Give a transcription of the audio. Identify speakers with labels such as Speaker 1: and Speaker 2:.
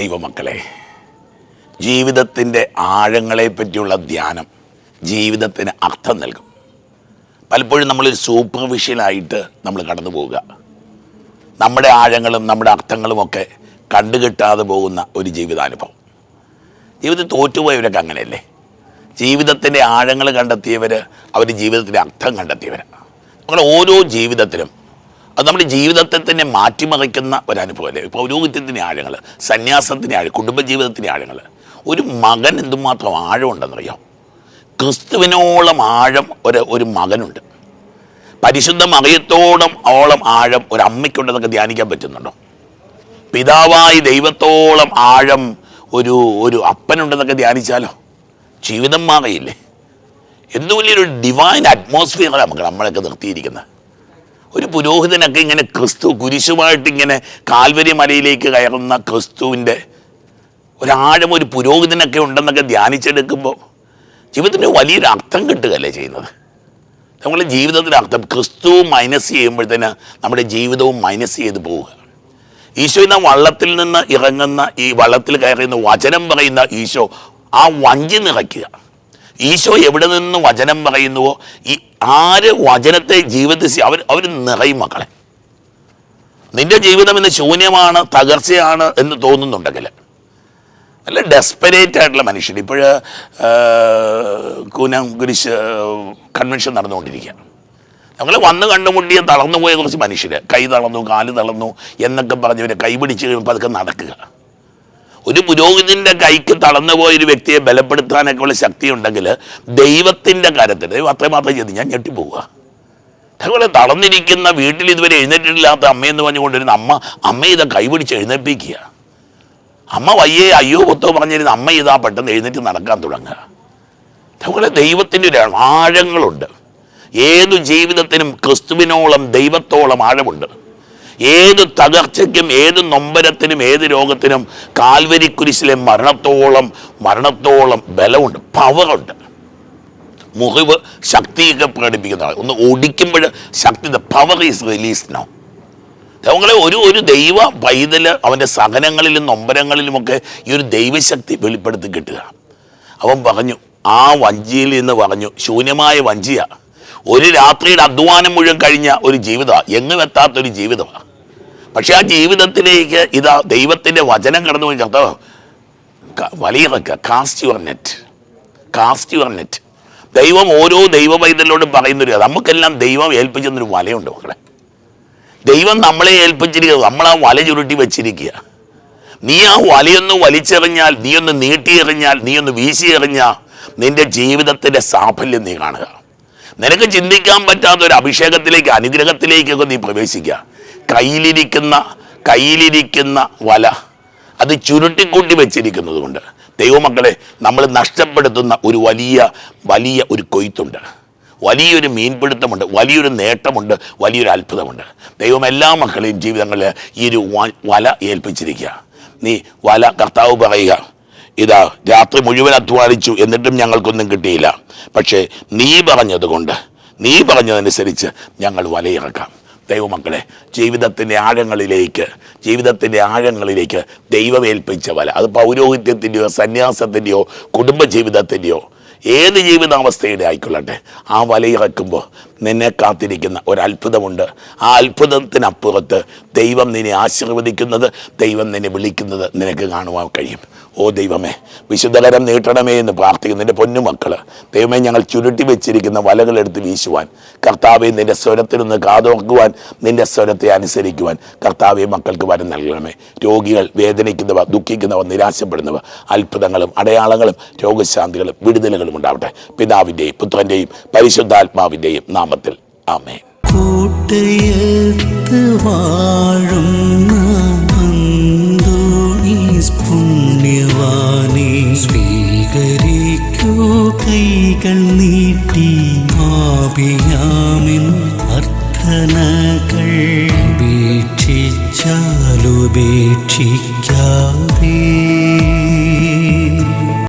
Speaker 1: ദൈവമക്കളെ ജീവിതത്തിന്റെ ആഴങ്ങളെ പറ്റിയുള്ള ധ്യാനം ജീവിതത്തിന് അർത്ഥം നൽകും. പലപ്പോഴും നമ്മളൊരു സൂപ്പർഫിഷ്യലായിട്ട് നമ്മൾ കടന്നു പോവുക. നമ്മുടെ ആഴങ്ങളും നമ്മുടെ അർത്ഥങ്ങളും ഒക്കെ കണ്ടുകിട്ടാതെ പോകുന്ന ഒരു ജീവിതാനുഭവം. ജീവിതം തോറ്റുപോയവരൊക്കെ അങ്ങനെയല്ലേ? ജീവിതത്തിന്റെ ആഴങ്ങൾ കണ്ടെത്തിയവർ അവർ ജീവിതത്തിന്റെ അർത്ഥം കണ്ടെത്തിയവരാണ് നമ്മൾ ഓരോ ജീവിതത്തിലും അത് നമ്മുടെ ജീവിതത്തെ തന്നെ മാറ്റിമറിക്കുന്ന ഒരനുഭവമല്ലേ? പൗരോഹിത്യത്തിന്റെ ആഴങ്ങൾ സന്യാസത്തിന്റെ ആഴം കുടുംബജീവിതത്തിന്റെ ആഴങ്ങൾ ഒരു മകൻ എന്തുമാത്രം ആഴമുണ്ടെന്നറിയോ? ക്രിസ്തുവിനോളം ആഴം ഒരു ഒരു മകനുണ്ട്. പരിശുദ്ധ മകയത്തോളം ഓളം ആഴം ഒരു അമ്മയ്ക്കുണ്ടെന്നൊക്കെ ധ്യാനിക്കാൻ പറ്റുന്നുണ്ടോ? പിതാവായി ദൈവത്തോളം ആഴം ഒരു ഒരു അപ്പനുണ്ടെന്നൊക്കെ ധ്യാനിച്ചാലോ? ജീവിതം മാറിയില്ലേ? എന്തു വലിയൊരു ഡിവൈൻ അറ്റ്മോസ്ഫിയറാണ് നമുക്ക് നമ്മളൊക്കെ നിർത്തിയിരിക്കുന്നത്. ഒരു പുരോഹിതനൊക്കെ ഇങ്ങനെ ക്രിസ്തു കുരിശുമായിട്ട് ഇങ്ങനെ കാൽവരി മലയിലേക്ക് കയറുന്ന ക്രിസ്തുവിന്റെ ഒരാഴം ഒരു പുരോഹിതനൊക്കെ ഉണ്ടെന്നൊക്കെ ധ്യാനിച്ചെടുക്കുമ്പോൾ ജീവിതത്തിന് വലിയൊരു അർത്ഥം കിട്ടുകയല്ലേ ചെയ്യുന്നത്? നമ്മുടെ ജീവിതത്തിന്റെ അർത്ഥം ക്രിസ്തു മൈനസ് ചെയ്യുമ്പോഴത്തേന് നമ്മുടെ ജീവിതവും മൈനസ് ചെയ്ത് പോവുക. ഈശോ എന്ന വള്ളത്തിൽ നിന്ന് ഇറങ്ങുന്ന ഈ വള്ളത്തിൽ കയറുന്ന വചനം പറയുന്ന ഈശോ ആ വഞ്ചി നിറയ്ക്കുക. ഈശോ എവിടെ നിന്ന് വചനം പറയുന്നുവോ? ഈ ആര് വചനത്തെ ജീവിതത്തിൽ അവർ അവർ നിറയും മക്കളെ. നിന്റെ ജീവിതം ഇന്ന് ശൂന്യമാണ് തകർച്ചയാണ് എന്ന് തോന്നുന്നുണ്ടെങ്കിൽ. നല്ല ഡെസ്പെറേറ്റ് ആയിട്ടുള്ള മനുഷ്യൻ. ഇപ്പോൾ കൂനം കുരിശ് കൺവെൻഷൻ നടന്നുകൊണ്ടിരിക്കുക. ഞങ്ങൾ വന്ന് കണ്ടുമുട്ടിയ തളർന്നു പോയ കുറച്ച് മനുഷ്യർ കൈ തളർന്നു കാൽ തളർന്നു എന്നൊക്കെ പറഞ്ഞവരെ കൈ പിടിച്ച് കഴിയുമ്പോൾ അതൊക്കെ നടക്കുക. ഒരു പുരോഹിതന്റെ കൈക്ക് തളർന്നു പോയ ഒരു വ്യക്തിയെ ബലപ്പെടുത്താനൊക്കെ ഉള്ള ശക്തി ഉണ്ടെങ്കിൽ ദൈവത്തിന്റെ കാര്യത്തിൽ ദൈവം അത്രമാത്രം ചെയ്ത് ഞാൻ ഞെട്ടിപ്പോവുക. അതുപോലെ തളർന്നിരിക്കുന്ന വീട്ടിൽ ഇതുവരെ എഴുന്നേറ്റിട്ടില്ലാത്ത അമ്മയെന്ന് പറഞ്ഞുകൊണ്ടിരുന്ന അമ്മ അമ്മ ഇതാ കൈപിടിച്ച് എഴുന്നേൽപ്പിക്കുക. അമ്മ വയ്യേ അയ്യോ പൊത്തോ പറഞ്ഞിരുന്ന അമ്മ ഇതാ പെട്ടെന്ന് എഴുന്നേറ്റ് നടക്കാൻ തുടങ്ങുക. അതുപോലെ ദൈവത്തിന്റെ ഒരു ആഴങ്ങളുണ്ട്. ഏതു ജീവിതത്തിനും ക്രിസ്തുവിനോളം ദൈവത്തോളം ആഴമുണ്ട്. ഏത് തകർച്ചയ്ക്കും ഏത് നൊമ്പരത്തിനും ഏത് രോഗത്തിനും കാൽവരി കുരിശിലെ മരണത്തോളം മരണത്തോളം ബലമുണ്ട് പവറുണ്ട് മുറിവ് ശക്തിയൊക്കെ പ്രകടിപ്പിക്കുന്നതാണ് ഒന്ന് ഒടിക്കുമ്പോൾ ശക്തി പവർ ഈസ് റിലീസ് നോ അവങ്ങളെ ഒരു ഒരു ദൈവ പൈതൽ അവന്റെ സഹനങ്ങളിലും നൊമ്പരങ്ങളിലുമൊക്കെ ഈ ഒരു ദൈവശക്തി വെളിപ്പെടുത്തി കിട്ടുക. അവൻ പറഞ്ഞു ആ വഞ്ചിയിൽ നിന്ന് പറഞ്ഞു ശൂന്യമായ വഞ്ചിയ. ഒരു രാത്രിയുടെ അധ്വാനം മുഴുവൻ കഴിഞ്ഞ ഒരു ജീവിതമാണ് എങ്ങും എത്താത്തൊരു ജീവിതമാണ് പക്ഷെ ആ ജീവിതത്തിലേക്ക് ഇതാ ദൈവത്തിന്റെ വചനം കടന്നു പോയി. കർത്താവ് ക- വലിയിറക്കുക cast your net cast your net ദൈവം ഓരോ ദൈവ പൈതലോടും പറയുന്നൊരു നമുക്കെല്ലാം ദൈവം ഏൽപ്പിച്ചെന്നൊരു വലയുണ്ട് മക്കളെ. ദൈവം നമ്മളെ ഏൽപ്പിച്ചിരിക്കുക നമ്മൾ ആ വല ചുരുട്ടി വെച്ചിരിക്കുക. നീ ആ വലയൊന്ന് വലിച്ചെറിഞ്ഞാൽ നീ ഒന്ന് നീട്ടിയെറിഞ്ഞാൽ നീ ഒന്ന് വീശി എറിഞ്ഞാൽ നിന്റെ ജീവിതത്തിന്റെ സാഫല്യം നീ കാണുക. നിനക്ക് ചിന്തിക്കാൻ പറ്റാത്ത ഒരു അഭിഷേകത്തിലേക്ക് അനുഗ്രഹത്തിലേക്കൊക്കെ നീ പ്രവേശിക്കുക. കയ്യിലിരിക്കുന്ന കയ്യിലിരിക്കുന്ന വല അത് ചുരുട്ടിക്കൂട്ടി വെച്ചിരിക്കുന്നത് കൊണ്ട് ദൈവമക്കളെ നമ്മൾ നഷ്ടപ്പെടുത്തുന്ന ഒരു വലിയ വലിയ ഒരു കൊയ്ത്തുണ്ട്. വലിയൊരു മീൻപിടുത്തമുണ്ട് വലിയൊരു നേട്ടമുണ്ട് വലിയൊരു അത്ഭുതമുണ്ട്. ദൈവം എല്ലാ മക്കളെയും ജീവിതങ്ങളിൽ ഈ ഒരു വല ഏൽപ്പിച്ചിരിക്കുക. നീ വല കർത്താവ് പറയുക. ഇതാ രാത്രി മുഴുവൻ അധ്വാനിച്ചു എന്നിട്ടും ഞങ്ങൾക്കൊന്നും കിട്ടിയില്ല. പക്ഷേ നീ പറഞ്ഞതുകൊണ്ട് നീ പറഞ്ഞതനുസരിച്ച് ഞങ്ങൾ വലയിറക്കാം. ദൈവമക്കളെ ജീവിതത്തിന്റെ ആഴങ്ങളിലേക്ക് ജീവിതത്തിന്റെ ആഴങ്ങളിലേക്ക് ദൈവമേൽപ്പിച്ച വല. അത് പൗരോഹിത്യത്തിന്റെയോ സന്യാസത്തിന്റെയോ കുടുംബജീവിതത്തിന്റെയോ ഏത് ജീവിതാവസ്ഥയുടെ ആയിക്കൊള്ളട്ടെ ആ വലയിറക്കുമ്പോൾ നിന്നെ കാത്തിരിക്കുന്ന ഒരത്ഭുതമുണ്ട്. ആ അത്ഭുതത്തിനപ്പുറത്ത് ദൈവം നിന്നെ ആശീർവദിക്കുന്നത് ദൈവം നിന്നെ വിളിക്കുന്നത് നിനക്ക് കാണുവാൻ കഴിയും. ഓ ദൈവമേ വിശുദ്ധകരം നീട്ടണമേ എന്ന് പ്രാർത്ഥിക്കുന്നു. നിന്റെ പൊന്നുമക്കൾ ദൈവമേ ഞങ്ങൾ ചുരുട്ടി വെച്ചിരിക്കുന്ന വലകളെടുത്ത് വീശുവാൻ കർത്താവെ നിന്റെ സ്വരത്തിനൊന്ന് കാതോർക്കുവാൻ നിന്റെ സ്വരത്തെ അനുസരിക്കുവാൻ കർത്താവെ മക്കൾക്ക് വരം നൽകണമേ. രോഗികൾ വേദനിക്കുന്നവ ദുഃഖിക്കുന്നവ നിരാശപ്പെടുന്നവ അത്ഭുതങ്ങളും അടയാളങ്ങളും രോഗശാന്തികളും വിടുതലുകളും ഉണ്ടാവട്ടെ. പിതാവിന്റെയും പുത്രന്റെയും പരിശുദ്ധാത്മാവിന്റെയും നാമത്തിൽ ആമേൻ.
Speaker 2: കോട്ടയത്ത് വാഴുന്ന പുണ്യവാനെ സ്വീകരിക്കൂ കൈകൾ നീട്ടി ആപിയാമിൻ അർത്ഥനകൾ ഉപേക്ഷിച്ചാലുപേക്ഷിക്കാതെ